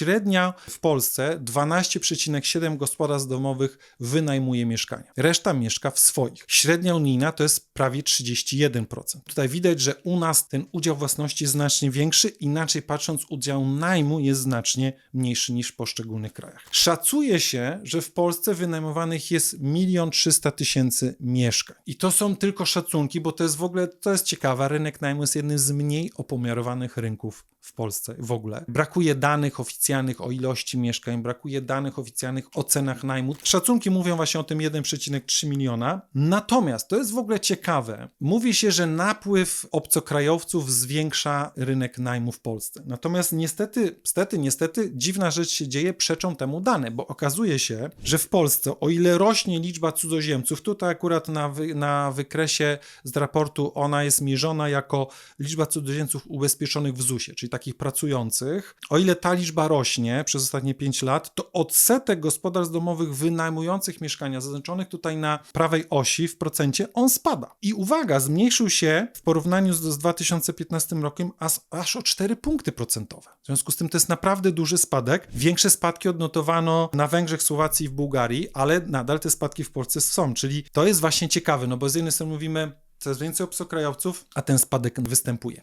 średnia w Polsce 12,7 gospodarstw domowych wynajmuje mieszkania. Reszta mieszka w swoich. Średnia unijna to jest prawie 31%. Tutaj widać, że u nas ten udział własności jest znacznie większy, inaczej patrząc udział najmu jest znacznie mniejszy niż w poszczególnych krajach. Szacuje się, że w Polsce wynajmowanych jest 1 300 tysięcy mieszkań. I to są tylko szacunki, bo to jest w ogóle, to jest ciekawe, rynek najmu jest jednym z mniej opomiarowanych rynków w Polsce w ogóle. Brakuje danych oficjalnych o ilości mieszkań, brakuje danych oficjalnych o cenach najmu. Szacunki mówią właśnie o tym 1,3 miliona. Natomiast to jest w ogóle ciekawe. Mówi się, że napływ obcokrajowców zwiększa rynek najmu w Polsce. Natomiast niestety, niestety, niestety dziwna rzecz się dzieje, przeczą temu dane, bo okazuje się, że w Polsce, o ile rośnie liczba cudzoziemców, tutaj akurat na, wy, na wykresie z raportu ona jest mierzona jako liczba cudzoziemców ubezpieczonych w ZUS-ie, czyli takich pracujących. O ile ta liczba rośnie przez ostatnie 5 lat, to odsetek gospodarstw domowych wynajmujących mieszkania, zaznaczonych tutaj na prawej osi w procencie, on spada. I uwaga, zmniejszył się w porównaniu z, z 2015 rokiem aż, aż o 4 punkty procentowe. W związku z tym to jest naprawdę duży spadek. Większe spadki odnotowano na Węgrzech, Słowacji i w Bułgarii, ale nadal te spadki w Polsce są, czyli to jest właśnie ciekawe, no bo z jednej strony mówimy, coraz więcej obcokrajowców, a ten spadek występuje.